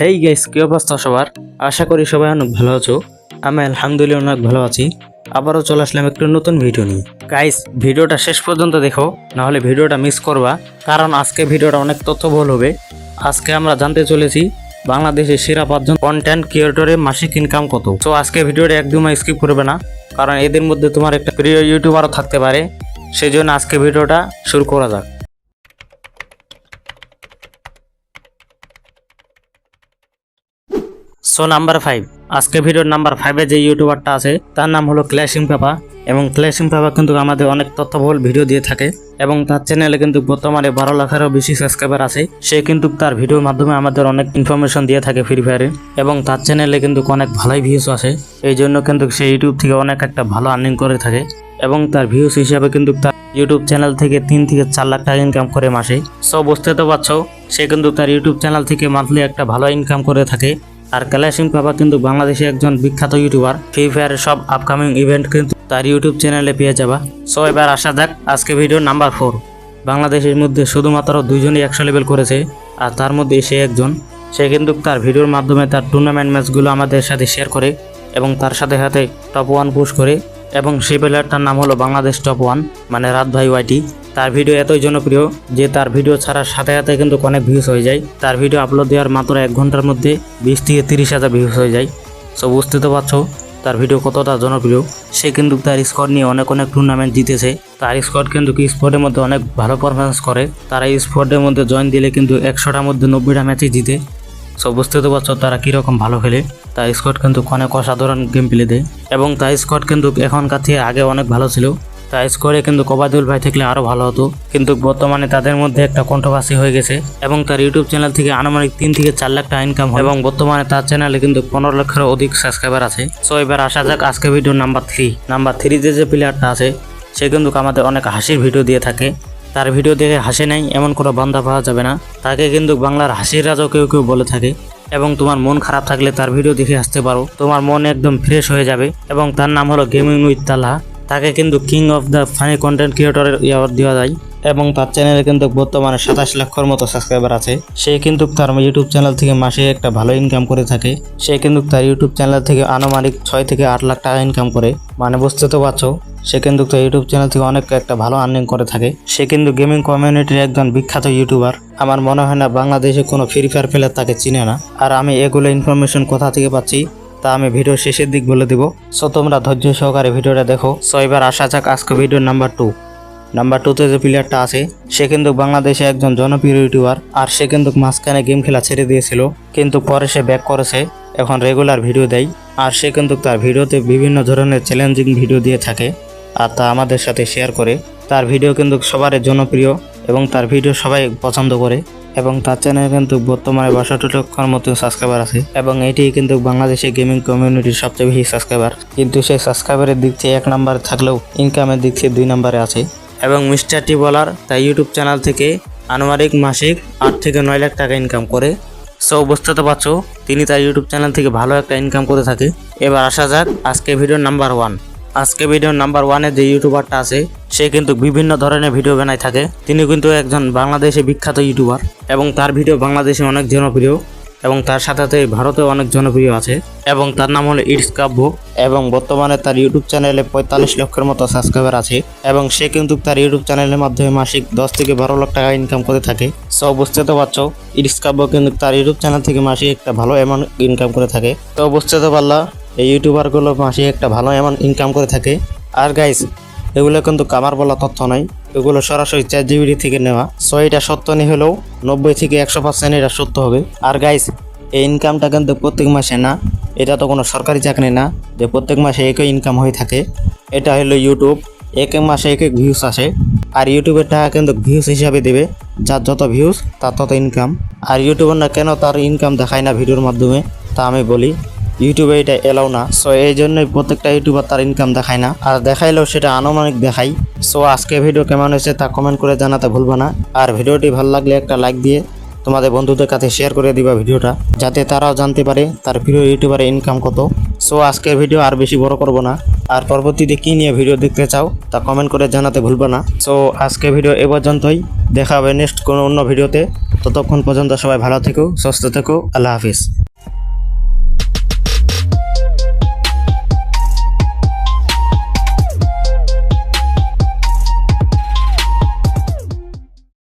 Hey guys কি অবস্থা সবার? আশা করি সবাই অনেক ভালো আছো। আমি আলহামদুলিল্লাহ অনেক ভালো আছি। আবারও চলে আসলাম একটু নতুন ভিডিও নিয়ে। গাইস ভিডিওটা শেষ পর্যন্ত দেখো, নাহলে ভিডিওটা মিস করবা, কারণ আজকে ভিডিওটা অনেক তথ্যবহুল হবে। আজকে আমরা জানতে চলেছি বাংলাদেশের সেরা পাঁচজন কন্টেন্ট ক্রিয়েটরের মাসিক ইনকাম কত। তো আজকে ভিডিওটা একদমই স্কিপ করবে না, কারণ এদের মধ্যে তোমার একটা প্রিয় ইউটিউবারও থাকতে পারে। সেই জন্য আজকে ভিডিওটা শুরু করা যাক। সো নাম্বার ফাইভ আজকে ভিডিওর নাম্বার ফাইভে যে ইউটিউবারটা আছে, তার নাম হলো ক্ল্যাশিং পেপা। এবং ক্ল্যাশিং পেপা কিন্তু আমাদের অনেক তথ্যবহুল ভিডিও দিয়ে থাকে। এবং তার চ্যানেলে কিন্তু বর্তমানে বারো লাখেরও বেশি সাবস্ক্রাইবার আছে। সে কিন্তু তার ভিডিওর মাধ্যমে আমাদের অনেক ইনফরমেশন দিয়ে থাকে ফ্রি ফায়ারে এবং তার চ্যানেলে কিন্তু অনেক ভালোই ভিউজ আসে। এই জন্য কিন্তু সে ইউটিউব থেকে অনেক একটা ভালো আর্নিং করে থাকে। এবং তার ভিউজ হিসাবে কিন্তু তার ইউটিউব চ্যানেল থেকে তিন থেকে চার লাখ টাকা ইনকাম করে মাসে। সব বুঝতে তো পারছ, সে কিন্তু তার ইউটিউব চ্যানেল থেকে মান্থলি একটা ভালো ইনকাম করে থাকে। আর ক্যালাসিম বাবা কিন্তু বাংলাদেশে একজন বিখ্যাত ইউটিউবার। ফ্রি ফায়ারের সব আপকামিং ইভেন্ট কিন্তু তার ইউটিউব চ্যানেলে পেয়ে যাবা। সো এবার আসা যাক আজকে ভিডিও নাম্বার ফোর বাংলাদেশের মধ্যে শুধুমাত্র দুইজনই একশো লেভেল করেছে, আর তার মধ্যে সে একজন। সে কিন্তু তার ভিডিওর মাধ্যমে তার টুর্নামেন্ট ম্যাচগুলো আমাদের সাথে শেয়ার করে এবং তার সাথে সাথে টপ ওয়ান পুশ করে এবং সেই প্লেয়ারটার নাম হলো বাংলাদেশ টপ ওয়ান মানে রাত ভাই ওয়াইটি তার ভিডিও এতই জনপ্রিয় যে তার ভিডিও ছাড়ার সাথে সাথে কিন্তু অনেক ভিউজ হয়ে যায়। তার ভিডিও আপলোড দেওয়ার মাত্র এক ঘণ্টার মধ্যে বিশ থেকে তিরিশ হাজার ভিউজ হয়ে যায়। সো বুঝতে তো পারছ, তার ভিডিও কতটা জনপ্রিয়? সে কিন্তু তার স্কোর নিয়ে অনেক অনেক টুর্নামেন্ট জিতেছে। তার স্কোয়াড কিন্তু কি স্পোর্টের মধ্যে অনেক ভালো পারফরমেন্স করে। তারা এই স্পোর্টের মধ্যে জয়েন দিলে কিন্তু একশোটার মধ্যে নব্বইটা ম্যাচে জিতে। সো বুঝতে তো পারছ, তারা কীরকম ভালো খেলে। তার স্কোয়াড কিন্তু অনেক অসাধারণ গেম প্লে দেয়। এবং তার স্কোয়াড কিন্তু এখনকার থেকে আগে অনেক ভালো ছিল। তার স্কোরে কিন্তু কবাদুল ভাই থাকলে আরও ভালো হতো। কিন্তু বর্তমানে তাদের মধ্যে একটা কন্ট্রোভার্সি হয়ে গেছে এবং তার ইউটিউব চ্যানেল থেকে আনুমানিক তিন থেকে চার লাখ টাকা ইনকাম হয়। এবং বর্তমানে তার চ্যানেলে কিন্তু পনেরো লক্ষেরও অধিক সাবস্ক্রাইবার আছে। সো এবার আসা যাক আজকে ভিডিও নাম্বার থ্রি নাম্বার থ্রিতে যে প্লেয়ারটা আছে, সে কিন্তু আমাদের অনেক হাসির ভিডিও দিয়ে থাকে। তার ভিডিও দেখে হাসে নাই, এমন কোনো বান্ধা পাওয়া যাবে না। তাকে কিন্তু বাংলার হাসির রাজাও কেউ কেউ বলে থাকে। এবং তোমার মন খারাপ থাকলে তার ভিডিও দেখে আসতে পারো। তোমার মন একদম ফ্রেশ হয়ে যাবে। এবং তার নাম হলো গেমিং উইথ তালা তাকে কিন্তু king of the funny content ক্রিয়েটরের year দেওয়া যায় এবং তার চ্যানেলে কিন্তু বর্তমানে সাতাশ লক্ষর মতো সাবস্ক্রাইবার আছে। সে কিন্তু তার ইউটিউব চ্যানেল থেকে মাসে একটা ভালো ইনকাম করে থাকে। সে কিন্তু তার ইউটিউব চ্যানেল থেকে আনুমানিক ছয় থেকে আট লাখ টাকা ইনকাম করে। মানে বুঝতে তো পারছ, সে কিন্তু তার ইউটিউব চ্যানেল থেকে অনেক একটা ভালো আর্নিং করে থাকে। সে কিন্তু গেমিং কমিউনিটির একজন বিখ্যাত ইউটিউবার আমার মনে হয় না বাংলাদেশে কোনো ফ্রি ফায়ার প্লেয়ার তাকে চিনে না। আর আমি এগুলো ইনফরমেশন কোথা থেকে পাচ্ছি? তা আমি ভিডিও শেষের দিক বলে দিব। সো তোমরা ধৈর্য সহকারে ভিডিওটা দেখো। সো এবার আসা যাক আজকে ভিডিও নাম্বার টু নাম্বার টুতে যে প্লেয়ারটা আছে, সে কিন্তু বাংলাদেশে একজন জনপ্রিয় ইউটিউবার আর সে কিন্তু মাঝখানে গেম খেলা ছেড়ে দিয়েছিল। কিন্তু পরে সে ব্যাক করেছে, এখন রেগুলার ভিডিও দেয়, আর সে কিন্তু তার ভিডিওতে বিভিন্ন ধরনের চ্যালেঞ্জিং ভিডিও দিয়ে থাকে, আর তা আমাদের সাথে শেয়ার করে। তার ভিডিও কিন্তু সবার জনপ্রিয়, এবং তার ভিডিও সবাই পছন্দ করে। এবং তার চ্যানেলে কিন্তু বর্তমানে বাষট্টি লক্ষর মতো সাবস্ক্রাইবার আছে। এবং এটি কিন্তু বাংলাদেশে গেমিং কমিউনিটির সবচেয়ে বেশি সাবস্ক্রাইবার কিন্তু সেই সাবস্ক্রাইবারের দিক থেকে এক নাম্বারে থাকলেও ইনকামের দিক থেকে দুই নাম্বারে আছে। এবং মিস্টার টি বলার তার ইউটিউব চ্যানেল থেকে আনুমানিক মাসিক আট থেকে নয় লাখ টাকা ইনকাম করে। সো বুঝতে পারছ, তিনি তার ইউটিউব চ্যানেল থেকে ভালো একটা ইনকাম করে থাকে। এবার আসা যাক আজকে ভিডিও নাম্বার ওয়ান আজকে ভিডিও নাম্বার ওয়ানে যে ইউটিউবারটা আছে, সে কিন্তু বিভিন্ন ধরনের ভিডিও বানায় থাকে। তিনি কিন্তু একজন বাংলাদেশে বিখ্যাত ইউটিউবার এবং তার ভিডিও বাংলাদেশে অনেক জনপ্রিয় এবং তার সাথে সাথে ভারতেও অনেক জনপ্রিয় আছে এবং তার নাম হলো ইটস কাব্য এবং বর্তমানে তার ইউটিউব চ্যানেলে পঁয়তাল্লিশ লক্ষের মতো সাবস্ক্রাইবার আছে এবং সে কিন্তু তার ইউটিউব চ্যানেলের মাধ্যমে মাসিক দশ থেকে বারো লাখ টাকা ইনকাম করে থাকে। সো বুঝতে তো পারছ ইটস কাব্য কিন্তু তার ইউটিউব চ্যানেল থেকে মাসিক একটা ভালো অ্যামাউন্ট ইনকাম করে থাকে। তো বুঝতে তো পারলা এই ইউটিউবারগুলো মাসে একটা ভালো এমন ইনকাম করে থাকে। আর গাইস এগুলো কিন্তু কামার বলা তথ্য নয় এগুলো সরাসরি চ্যাট জিবিডি থেকে নেওয়া। সো এটা সত্য নেই হলেও নব্বই থেকে একশো পার্সেন্ট এটা সত্য হবে। আর গাইস এই ইনকামটা কিন্তু প্রত্যেক মাসে না, এটা তো কোনো সরকারি চাকরি না, যে প্রত্যেক মাসে একই ইনকাম হয়ে থাকে। এটা হলো ইউটিউব এক এক মাসে এক এক ভিউস আসে। আর ইউটিউবের টাকা কিন্তু ভিউস হিসাবে দেবে, যার যত ভিউস তার তত ইনকাম আর ইউটিউবার না কেন তার ইনকাম দেখায় না ভিডিওর মাধ্যমে, তা আমি বলি। ইউটিউবে এটা এলাও না। সো এই জন্যই প্রত্যেকটা ইউটিউবার তার ইনকাম দেখায় না। আর দেখাইলেও সেটা আনুমানিক দেখাই সো আজকে ভিডিও কেমন হয়েছে তা কমেন্ট করে জানাতে ভুলবা না। আর ভিডিওটি ভালো লাগলে একটা লাইক দিয়ে তোমাদের বন্ধুদের কাছে শেয়ার করে দিবা ভিডিওটা, যাতে তারাও জানতে পারে তার প্রিয় ইউটিউবারে ইনকাম কত। সো আজকের ভিডিও আর বেশি বড় করব না। আর পরবর্তীতে কী নিয়ে ভিডিও দেখতে চাও তা কমেন্ট করে জানাতে ভুলবা না। সো আজকে ভিডিও এ পর্যন্তই। দেখা হবে নেক্সট কোনো অন্য ভিডিওতে ততক্ষণ পর্যন্ত সবাই ভালো থেকো, সুস্থ থেকো। আল্লাহ হাফিজ।